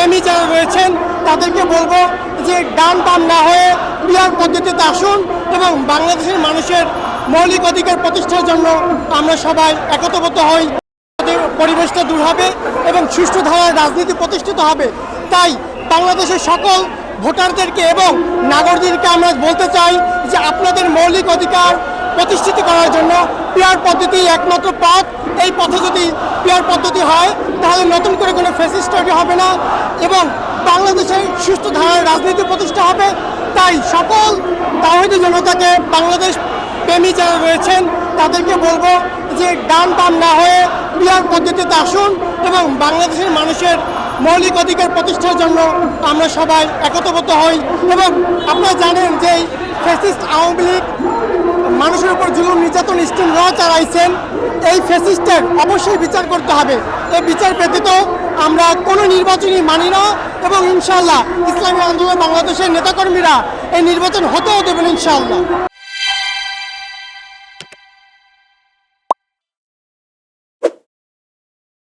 প্রেমী যারা রয়েছেন, তাদেরকে বলব যে ডান বাম না হয়ে পিয়ার পদ্ধতিতে আসুন এবং বাংলাদেশের মানুষের মৌলিক অধিকার প্রতিষ্ঠার জন্য আমরা সবাই একতাবদ্ধ হই। পরিবেশটা দূর হবে এবং সুষ্ঠু ধারার রাজনীতি প্রতিষ্ঠিত হবে। তাই বাংলাদেশের সকল ভোটারদেরকে এবং নাগরিকদেরকে আমরা বলতে চাই যে আপনাদের মৌলিক অধিকার প্রতিষ্ঠিত করার জন্য পিয়ার পদ্ধতি একমাত্র পথ। এই পথে যদি পিয়ার পদ্ধতি হয়, তাহলে নতুন করে কোনো ফেসিস তৈরি হবে না এবং বাংলাদেশের সুস্থ ধারার রাজনীতি প্রতিষ্ঠা হবে। তাই সকল তাহিদি জনতাকে বাংলাদেশ প্রেমী যারা রয়েছেন, তাদেরকে বলব যে ডান বাম না হয়ে পিয়ার পদ্ধতিতে আসুন এবং বাংলাদেশের মানুষের মৌলিক অধিকার প্রতিষ্ঠার জন্য আমরা সবাই একতাবদ্ধ হই। এবং আপনারা জানেন যে ফ্যাসিস্ট আওয়ামী লীগ নির্যাতন স্টিম র চালাইছেন, এই ফেসিস্টের অবশ্যই বিচার করতে হবে। এই বিচার ব্যতীত আমরা কোনো নির্বাচনই মানি না এবং ইনশাল্লাহ ইসলামী আন্দোলন বাংলাদেশের নেতাকর্মীরা এই নির্বাচন হতেও দেবেন ইনশাল্লাহ